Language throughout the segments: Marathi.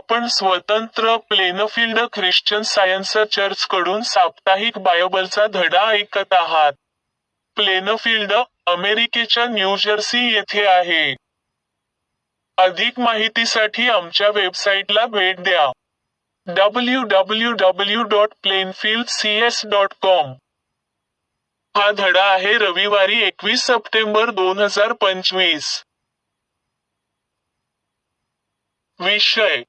आपण स्वतंत्र प्लेनफील्ड ख्रिश्चन सायन्स चर्च कडून साप्ताहिक बायबलचा धडा ऐकत आहात. प्लेनफील्ड अमेरिकेच्या न्यूजर्सी येथे आहे. अधिक माहितीसाठी आमच्या वेबसाईटला भेट द्या. W W W dot Plainfield C S dot com हा धडा आहे रविवारी एकवीस सप्टेंबर दोन हजार पंचवीस. विषय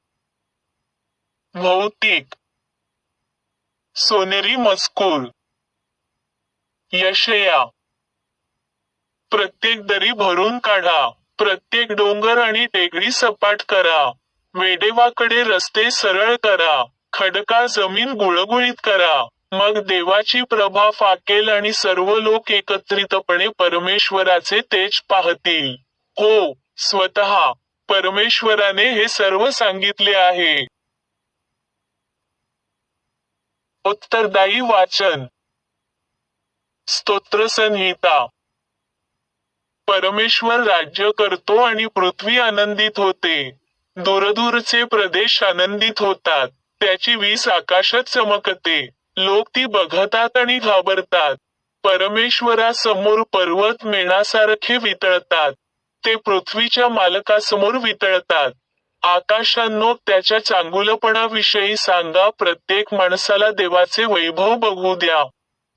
भौतिक सोनेरी मजकूर. यशया. प्रत्येक दरी भरून काढा. प्रत्येक डोंगर आणि टेकडी सपाट करा. वेडेवाकडे रस्ते सरळ करा. खडका जमीन गुळगुळीत करा. मग देवाची प्रभा फाकेल आणि सर्व लोक एकत्रितपणे परमेश्वराचे तेज पाहतील. हो स्वतः. परमेश्वराने हे सर्व सांगितले आहे. उत्तरदायी वाचन. स्तोत्र संहिता. परमेश्वर राज्य करतो आणि पृथ्वी आनंदित होते. दूरदूरचे प्रदेश आनंदित होतात. त्याची वीस आकाशात चमकते. लोक ती बघतात आणि घाबरतात. परमेश्वरासमोर पर्वत मेणासारखे वितळतात. ते पृथ्वीच्या मालकासमोर वितळतात. आकाशांनो त्याच्या चांगुलपणाविषयी सांगा प्रत्येक माणसाला देवाचे वैभव बघू द्या.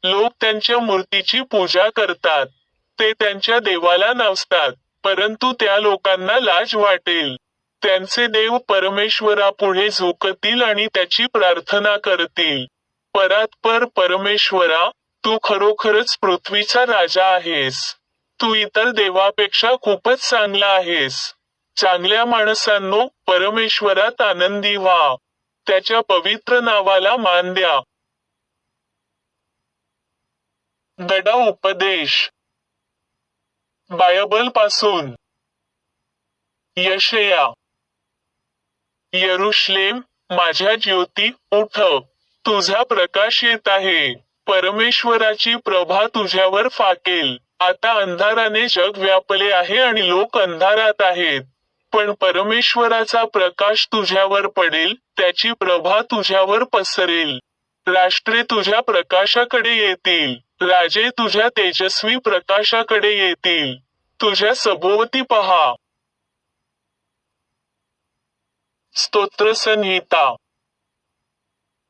लोक त्यांच्या मूर्तीची पूजा करतात. ते त्यांच्या देवाला नाचतात परंतु त्या लोकांना लाज वाटेल. त्यांचे देव परमेश्वरापुढे झोकतील आणि त्याची प्रार्थना करतील. परात्पर परमेश्वरा तू खरोखरच पृथ्वीचा राजा आहेस. तू इतर देवापेक्षा खूपच चांगला आहेस. चांगल्या माणसांनो परमेश्वरात आनंदी व्हा. त्याच्या पवित्र नावाला मान द्या. दडा उपदेश. बायबलपासून. यशया. यरुश्लेम माझ्या ज्योती उठ. तुझा प्रकाश येत आहे. परमेश्वराची प्रभा तुझ्यावर फाकेल. आता अंधाराने जग व्यापले आहे आणि लोक अंधारात आहेत. पण परमेश्वराचा प्रकाश तुझ्यावर पडेल त्याची प्रभा तुझ्यावर पसरेल. राष्ट्रे तुझ्या प्रकाशाकडे येतील राजे तुझ्या तेजस्वी प्रकाशाकडे येतील. तुझ्या सभोवती पहा. स्तोत्र संहिता.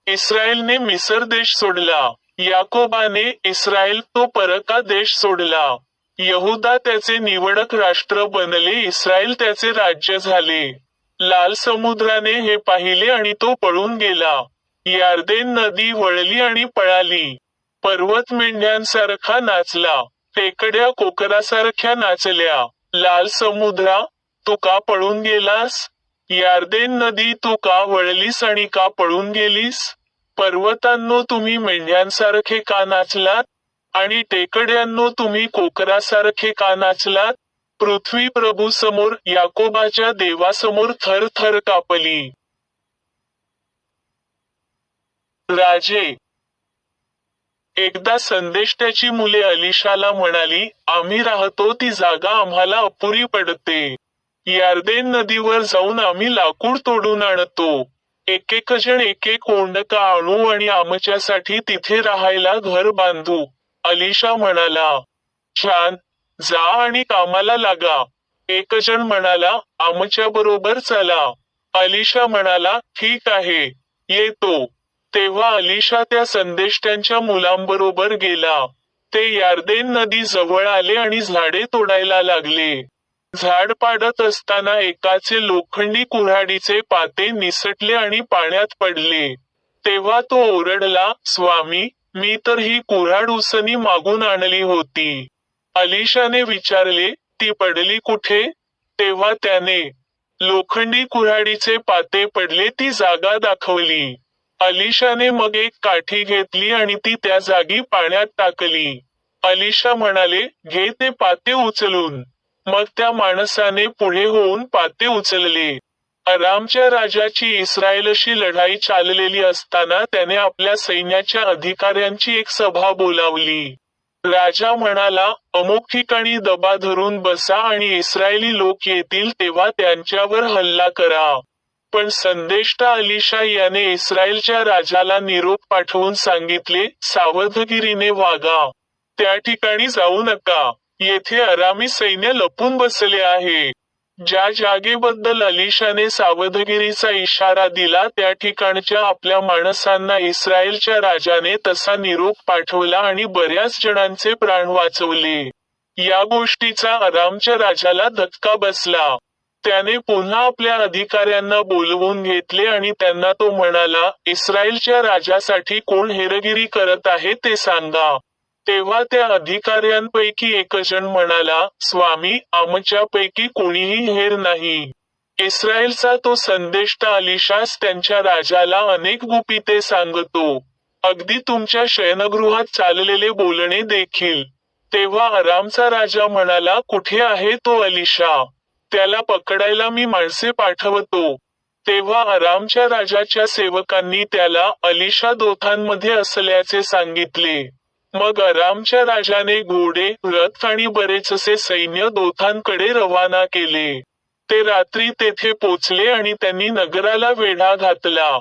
इस्रायलने मिसर देश सोडला याकोबाने इस्रायल तो परका देश सोडला. यहुदा त्याचे निवडक राष्ट्र बनले इस्रायल त्याचे राज्य झाले. लाल समुद्राने हे पाहिले आणि तो पळून गेला. यार्देन नदी वळली आणि पळाली. पर्वत मेंढ्यांसारखा नाचला. टेकड्या कोकरासारख्या नाचल्या. लाल समुद्रा तू का पळून गेलास? यार्देन नदी तू का वळलीस आणि का पळून गेलीस? पर्वतांनो तुम्ही मेंढ्यांसारखे का नाचलात? आणि टेकड्यांनो तुम्ही कोकरासारखे का नाचलात? पृथ्वी प्रभू समोर याकोबाच्या देवासमोर थर थर कापली. राजे एकदा संदेष्ट्याची मुले अलिशाला म्हणाली आम्ही राहतो ती जागा आम्हाला अपुरी पडते. यार्देन नदीवर जाऊन आम्ही लाकूड तोडून आणतो. एकेक जण एक एक ओंडका आणू आणि आमच्यासाठी तिथे राहायला घर बांधू. अलिशा म्हणाला छान जा आणि कामाला लागा. एक जण म्हणाला आमच्या बरोबर चला. अलिशा म्हणाला ठीक आहे येतो. तेव्हा अलिशा त्या संदेष्ट्यांच्या मुलांबरोबर गेला. ते यार्देन नदी जवळ आले आणि झाडे तोडायला लागले. झाड पाडत असताना एकाचे लोखंडी कुऱ्हाडीचे पाते निसटले आणि पाण्यात पडले. तेव्हा तो ओरडला स्वामी मी तर ही कुऱ्हाड उसनी मागून आणली होती. अलिशाने विचारले ती पडली कुठे? तेव्हा त्याने लोखंडी कुऱ्हाडीचे पाते पडले ती जागा दाखवली. अलिशाने मग एक काठी घेतली आणि ती त्या जागी पाण्यात टाकली. अलिशा म्हणाले घे ते पाते उचलून. मग त्या माणसाने पुढे होऊन पाते उचलले. अरामच्या राजाची इस्रायलशी लढाई चाललेली असताना त्याने आपल्या सैन्याच्या अधिकाऱ्यांची एक सभा बोलावली. राजा म्हणाला अमुक ठिकाणी दबा धरून बसा आणि इस्रायली लोक येतील तेव्हा त्यांच्यावर हल्ला करा पण संदेष्टा अलिशा याने इस्रायलच्या राजाला निरोप पाठवून सांगितले सावधगिरीने वागा. त्या ठिकाणी जाऊ नका. येथे अरामी सैन्य लपून बसले आहे. ज्या जागेबद्दल अलिशाने सावधगिरीचा इशारा दिला त्या ठिकाणच्या आपल्या माणसांना इस्रायलच्या राजाने तसा निरोप पाठवला आणि बऱ्याच जणांचे प्राण वाचवले. या गोष्टीचा आरामच्या राजाला धक्का बसला. त्याने पुन्हा आपल्या अधिकाऱ्यांना बोलवून घेतले आणि त्यांना तो म्हणाला इस्रायलच्या राजासाठी कोण हेरगिरी करत आहे ते सांगा. तेव्हा त्या अधिकाऱ्यांपैकी एक जण म्हणाला स्वामी आमच्यापैकी कोणीही हेर नाही. इस्रायलचा तो संदेष्टा अलिशास त्यांच्या राजाला अनेक गुपिते सांगतो. अगदी तुमच्या शयनगृहात चाललेले बोलणे देखील. तेव्हा आरामचा राजा म्हणाला कुठे आहे तो अलिशा? त्याला पकडायला मी माणसे पाठवतो. तेव्हा आरामच्या राजाच्या सेवकांनी त्याला अलिशा दोथांमध्ये असल्याचे सांगितले. मग आरामच्या राजाने घोडे रथ आणि बरेचसे सैन्य दोथांकडे रवाना केले. ते रात्री तेथे पोचले आणि त्यांनी नगराला वेढा घातला.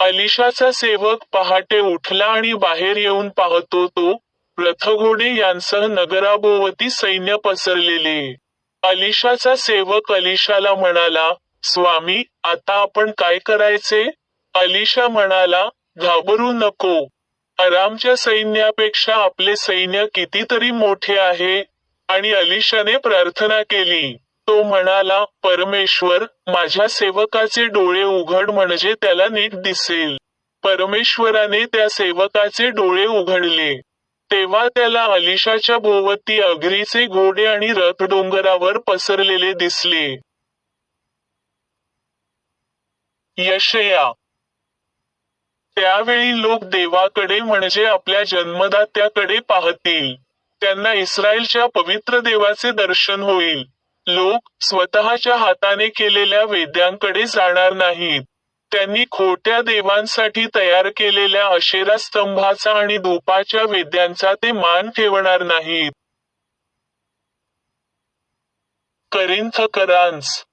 अलिशाचा सेवक पहाटे उठला आणि बाहेर येऊन पाहतो तो रथघोडे यांसह नगराभोवती सैन्य पसरलेले. अलिशाचा सेवक अलिशाला म्हणाला स्वामी आता आपण काय करायचे? अलिशा म्हणाला घाबरू नको. आरामच्या सैन्यापेक्षा आपले सैन्य कितीतरी मोठे आहे. आणि अलिशाने प्रार्थना केली. तो म्हणाला परमेश्वर माझ्या सेवकाचे डोळे उघड म्हणजे त्याला नीट दिसेल. परमेश्वराने त्या सेवकाचे डोळे उघडले. तेव्हा त्याला अलिशाच्या भोवती अग्रीचे घोडे आणि रथ डोंगरावर पसरलेले दिसले. यशया त्यावेळी लोक देवाकडे म्हणजे आपल्या जन्मदात्याकडे पाहतील. त्यांना इस्रायलच्या पवित्र देवाचे दर्शन होईल. लोक स्वतःच्या हाताने केलेल्या वेद्यांकडे जाणार नाहीत. त्यांनी खोट्या देवांसाठी तयार केलेल्या अशेरा स्तंभाचा आणि धूपाच्या वेद्यांचा ते मान ठेवणार नाहीत. करिंथकरांस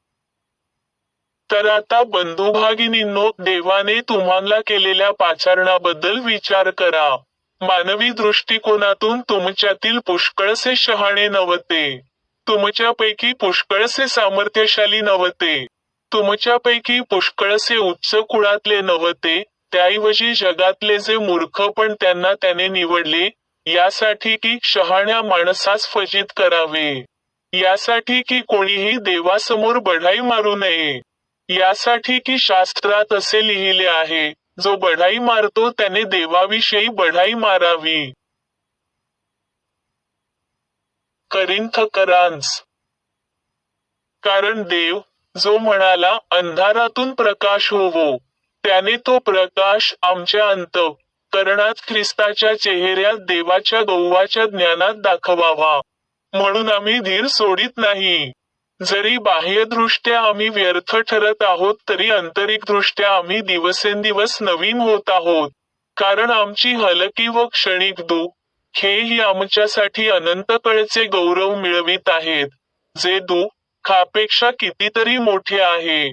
तर आता बंधुभागिनींनो देवाने तुम्हाला केलेल्या पाचारणाबद्दल विचार करा. मानवी दृष्टिकोनातून तुमच्यातील पुष्कळसे शहाणे नव्हते. तुमच्यापैकी पुष्कळसे सामर्थ्यशाली नव्हते. तुमच्यापैकी पुष्कळसे उच्च कुळातले नव्हते. त्याऐवजी जगातले जे मूर्ख पण त्यांना त्याने निवडले यासाठी की शहाण्या माणसास फजित करावे. यासाठी की कोणीही देवासमोर बढाई मारू नये. यासाठी की शास्त्रात असे लिहिले आहे जो बढाई मारतो त्याने देवाविषयी बढाई मारावी. करिंथकरांस. कारण देव जो म्हणाला अंधारातून प्रकाश होवो त्याने तो प्रकाश आमच्या अंत करणात ख्रिस्ताच्या चेहऱ्यात देवाच्या गौवाच्या ज्ञानात दाखवावा. म्हणून आम्ही धीर सोडित नाही. जरी बाह्यदृष्ट्या आम्ही व्यर्थ ठरत आहोत तरी आंतरिकदृष्ट्या आम्ही दिवसेंदिवस नवीन होत आहोत. कारण आमची हलकी व क्षणिक दुःख हेही आमच्यासाठी अनंतकळचे गौरव मिळवित आहेत. जे दुःख खापेक्षा कितीतरी मोठे आहे.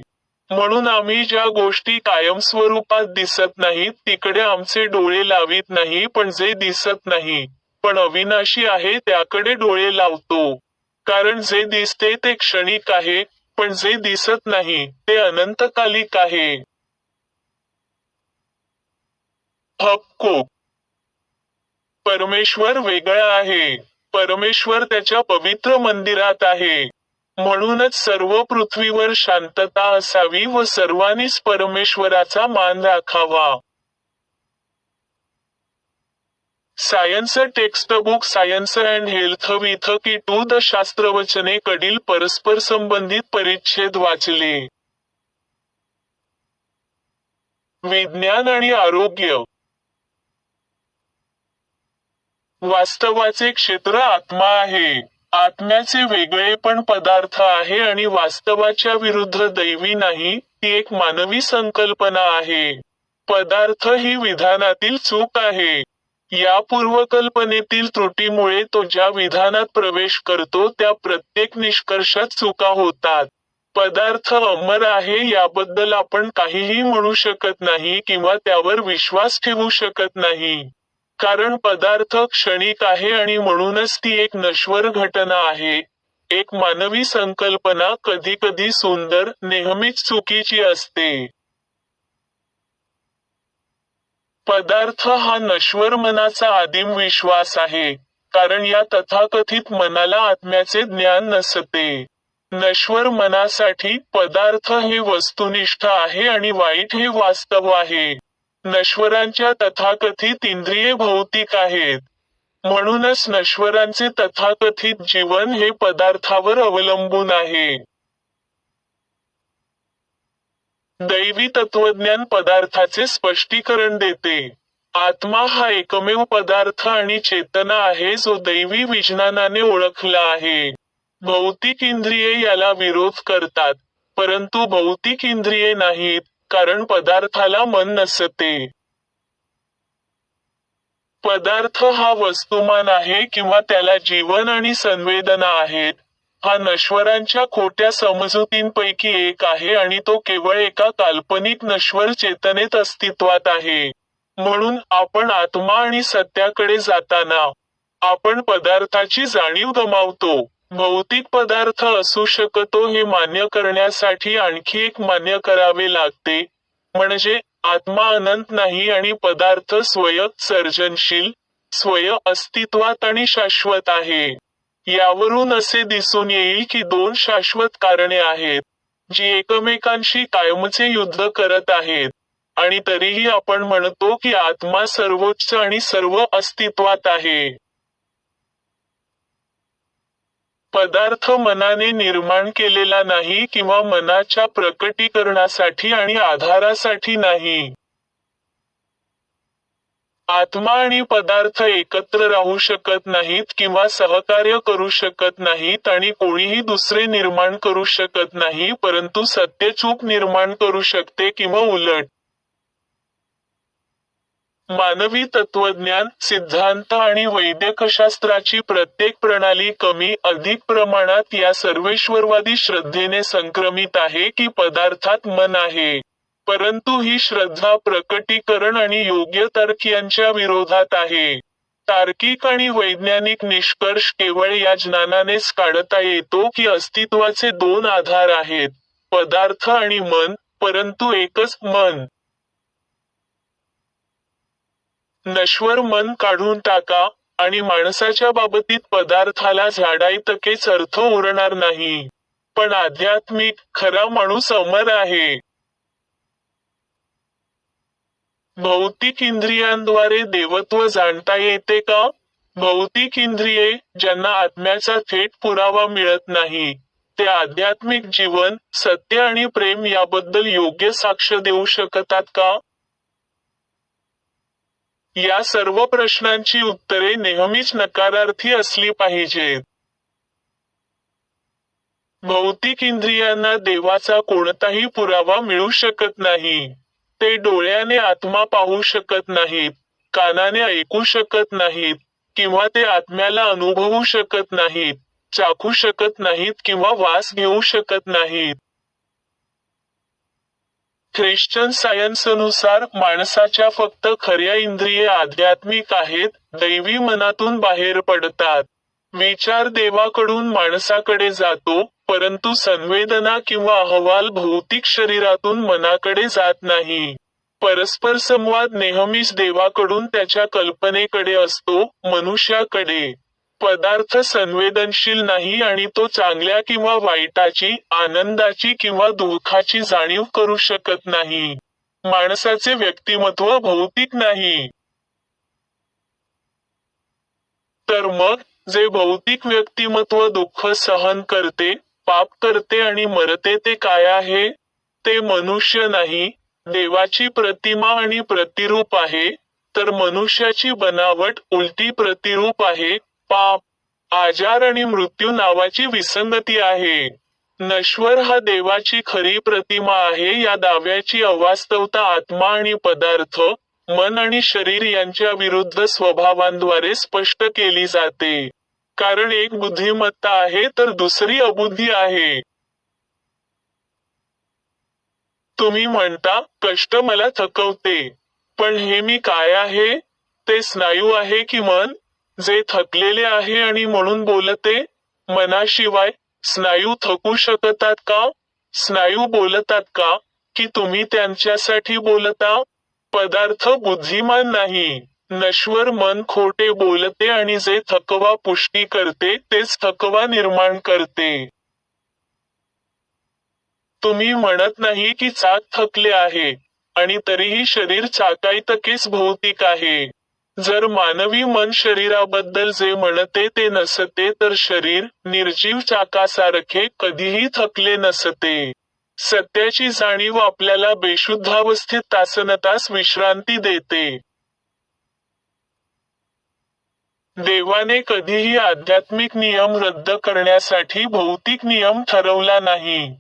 म्हणून आम्ही ज्या गोष्टी कायमस्वरूपात दिसत नाहीत तिकडे आमचे डोळे लावित नाही पण जे दिसत नाही पण अविनाशी आहे त्याकडे डोळे लावतो. कारण जे दिसते ते क्षणिक आहे पण जे दिसत नाही ते अनंतकालिक आहे. हक्को. परमेश्वर वेगळा आहे. परमेश्वर त्याच्या पवित्र मंदिरात आहे. म्हणूनच सर्व पृथ्वीवर शांतता असावी व सर्वांनीच परमेश्वराचा मान राखावा. Science text book science and health with key to the शास्त्रवचने कडील परस्पर संबंधित परिच्छेद वाचले विज्ञान आणि आरोग्य वास्तवाचे क्षेत्र आत्मा आहे आत्म्याचे वेगळे पण पदार्थ आहे आणि वास्तवाच्या विरुद्ध दैवी नाही ती एक मानवी संकल्पना आहे पदार्थ ही विधानातील चूक आहे या पूर्वकल्पनेतील त्रुटीमुळे तो ज्या विधानात प्रवेश करतो त्या प्रत्येक निष्कर्षात चुका होतात. पदार्थ अमर आहे याबद्दल आपण काहीही म्हणू शकत नाही किंवा त्यावर विश्वास ठेवू शकत नाही. कारण पदार्थ क्षणिक आहे आणि म्हणूनच ती एक नश्वर घटना आहे. एक मानवी संकल्पना कधी कधी सुंदर नेहमीच चुकीची असते. पदार्थ हा नश्वर मनाचा आदिम विश्वास आहे कारण या तथाकथित मनाला आत्म्याचे ज्ञान नसते. नश्वर मनासाठी पदार्थ हे वस्तुनिष्ठ आहे आणि वाईट हे वास्तव आहे. नश्वरांच्या तथाकथित इंद्रिये भौतिक आहेत. म्हणूनच नश्वरांचे तथाकथित जीवन हे पदार्थावर अवलंबून आहे. दैवी तत्वज्ञान पदार्थाचे स्पष्टीकरण देते. आत्मा हा एकमेव पदार्थ आणि चेतना आहे जो दैवी विज्ञानाने ओळखला आहे. भौतिक इंद्रिये याला विरोध करतात परंतु भौतिक इंद्रिये नाहीत कारण पदार्थाला मन नसते. पदार्थ हा वस्तुमान आहे किंवा त्याला जीवन आणि संवेदना आहेत हा नश्वरांच्या खोट्या समजुतींपैकी एक आहे आणि तो केवळ एका काल्पनिक नश्वर चेतनेत अस्तित्वात आहे. म्हणून आपण आत्मा आणि सत्याकडे जाताना आपण पदार्थाची जाणीव गमावतो. भौतिक पदार्थ असू शकतो हे मान्य करण्यासाठी आणखी एक मान्य करावे लागते म्हणजे आत्मा अनंत नाही आणि पदार्थ स्वय सर्जनशील स्वय अस्तित्वात आणि शाश्वत आहे. यावरून असे दिसून येईल की दोन शाश्वत कारणे आहेत जी एकमेकांशी कायमचे युद्ध करत आहेत. आणि तरीही आपण म्हणतो की आत्मा सर्वोच्च आणि सर्व अस्तित्वात आहे. पदार्थ मनाने निर्माण केलेला नाही किंवा मनाच्या प्रकटीकरणासाठी आणि आधारासाठी नाही. आत्मा आणि पदार्थ एकत्र राहू शकत नाहीत किंवा सहकार्य करू शकत नाहीत आणि कोणीही दुसरे निर्माण करू शकत नाही परंतु सत्यचूक निर्माण करू शकते किंवा उलट. मानवी तत्वज्ञान सिद्धांत आणि वैद्यकशास्त्राची प्रत्येक प्रणाली कमी अधिक प्रमाणात या सर्वेश्वरवादी श्रद्धेने संक्रमित आहे की पदार्थात मन आहे. परंतु ही श्रद्धा प्रकटीकरण आणि योग्य तर्क यांच्या विरोधात आहे. तार्किक आणि वैज्ञानिक निष्कर्ष केवळ या ज्ञानानेच काढता येतो की अस्तित्वाचे दोन आधार आहेत पदार्थ आणि मन परंतु एकच मन. नश्वर मन काढून टाका आणि माणसाच्या बाबतीत पदार्थाला झाडाईतकेच अर्थ उरणार नाही. पण आध्यात्मिक खरा माणूस अमर आहे. भौतिक इंद्रियांद्वारे देवत्व जाणता येते का? भौतिक इंद्रिये ज्यांना आत्म्याचा थेट पुरावा मिळत नाही ते आध्यात्मिक जीवन सत्य आणि प्रेम याबद्दल योग्य साक्ष देऊ शकतात का? या सर्व प्रश्नांची उत्तरे नेहमीच नकारार्थी असली पाहिजेत. भौतिक इंद्रियांना देवाचा कोणताही पुरावा मिळू शकत नाही. ते डोळ्याने आत्मा पाहू शकत नाहीत कानाने ऐकू शकत नाहीत किंवा ते आत्म्याला अनुभवू शकत नाहीत चाखू शकत नाहीत किंवा वास घेऊ शकत नाहीत. ख्रिश्चन सायन्सनुसार माणसाच्या फक्त खऱ्या इंद्रिये आध्यात्मिक आहेत दैवी मनातून बाहेर पडतात. विचार देवाकडून माणसाकडे जातो परंतु संवेदना किंवा अहवाल भौतिक शरीरातून मनाकडे जात नाही. परस्पर संवाद नेहमीच देवाकडून त्याच्या कल्पनेकडे असतो मनुष्याकडे. पदार्थ संवेदनशील नाही आणि तो चांगल्या किंवा वाईटाची आनंदाची किंवा दुःखाची जाणीव करू शकत नाही. माणसाचे व्यक्तिमत्व भौतिक नाही. तर मग जे भौतिक व्यक्तिमत्व दुःख सहन करते पाप करते आणि मरते ते काय आहे? ते मनुष्य नाही देवाची प्रतिमा आणि प्रतिरूप आहे तर मनुष्याची बनावट उलटी प्रतिरूप आहे पाप आजार आणि मृत्यू नावाची विसंगती आहे. नश्वर हा देवाची खरी प्रतिमा आहे या दाव्याची अवास्तवता आत्मा आणि पदार्थ मन आणि शरीर यांच्या विरुद्ध स्वभावांद्वारे स्पष्ट केली जाते. कारण एक बुद्धिमत्ता आहे तर दुसरी अबुद्धी आहे. तुम्ही म्हणता कष्ट मला थकवते. पण हे मी काय आहे? ते स्नायू आहे की मन? जे थकलेले आहे आणि म्हणून बोलते मनाशिवाय स्नायू थकू शकतात का? स्नायू बोलतात का? की तुम्ही त्यांच्यासाठी बोलता? पदार्थ बुद्धिमान नाही. नश्वर मन खोटे बोलते आणि जे थकवा पुष्टी करते तेच थकवा निर्माण करते. तुम्ही म्हणत नाही की चाक थकले आहे आणि तरीही शरीर चाकायतकीच भौतिक आहे. जर मानवी मन शरीराबद्दल जे म्हणते ते नसते तर शरीर निर्जीव चाकासारखे कधीही थकले नसते. सत्याची जाणीव आपल्याला बेशुद्धावस्थेत तासनतास विश्रांती देते. देवाने कधीही आध्यात्मिक नियम रद्द करण्यासाठी भौतिक नियम ठरवला नाही.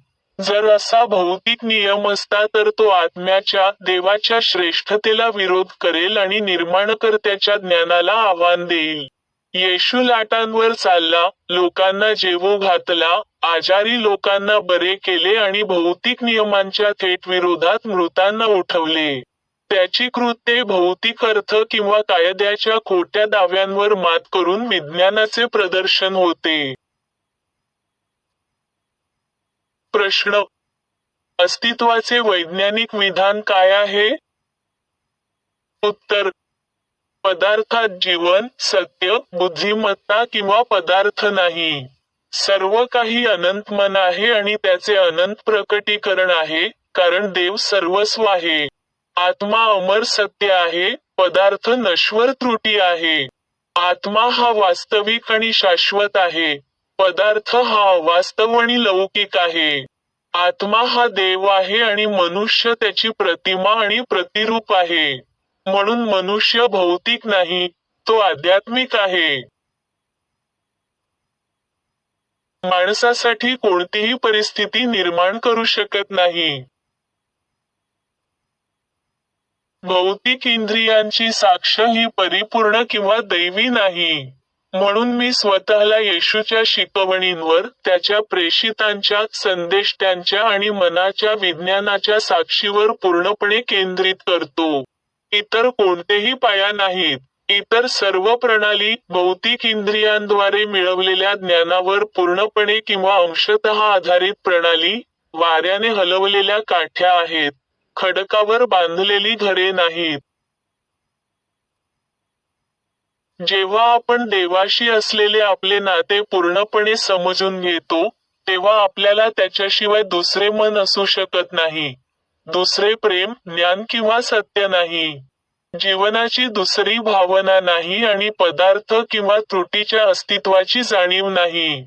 जर असा भौतिक नियम असता तर तो आत्म्याच्या देवाच्या श्रेष्ठतेला विरोध करेल आणि निर्माणकर्त्याच्या ज्ञानाला आव्हान देईल. येशू लाटांवर चालला लोकांना जेवू घातला आजारी लोकांना बरे केले आणि भौतिक नियमांच्या थेट विरोधात मृतांना उठवले. त्याची कृत्ये भौतिक अर्थ किंवा कायद्याच्या खोट्या दाव्यांवर मात करून विज्ञानाचे प्रदर्शन होते. प्रश्न. अस्तित्वाचे वैज्ञानिक विधान काय आहे? उत्तर. पदार्थात जीवन सत्य बुद्धिमत्ता किंवा पदार्थ नाही. सर्व काही अनंत मन आहे आणि त्याचे अनंत प्रकटीकरण आहे कारण देव सर्वस्व आहे. आत्मा अमर सत्य आहे पदार्थ नश्वर त्रुटी आहे. आत्मा हा वास्तविक आणि शाश्वत आहे पदार्थ हा अवास्तव आणि लौकिक आहे. आत्मा हा देव आहे आणि मनुष्य त्याची प्रतिमा आणि प्रतिरूप आहे. म्हणून मनुष्य भौतिक नाही तो आध्यात्मिक आहे. माणसासाठी कोणतीही परिस्थिती निर्माण करू शकत नाही. भौतिक इंद्रियांची साक्ष ही परिपूर्ण किंवा दैवी नाही. म्हणून मी स्वतःला येशूच्या शिकवणींवर त्याच्या प्रेषितांच्या संदेष्ट्यांच्या आणि मनाच्या विज्ञानाच्या साक्षीवर पूर्णपणे केंद्रित करतो. इतर कोणतेही पाया नाहीत. इतर सर्व प्रणाली भौतिक इंद्रियांद्वारे मिळवलेल्या ज्ञानावर पूर्णपणे किंवा अंशतः आधारित प्रणाली वाऱ्याने हलवलेल्या काठ्या आहेत. खडकावर बांधलेली घरे नाहीत. जेव्हा आपण देवाशी असलेले आपले नाते पूर्णपणे समजून घेतो तेव्हा आपल्याला त्याच्याशिवाय दुसरे मन असू शकत नाही. दुसरे प्रेम ज्ञान किंवा सत्य नाही. जीवनाची दुसरी भावना नाही आणि पदार्थ किंवा त्रुटीच्या अस्तित्वाची जाणीव नाही.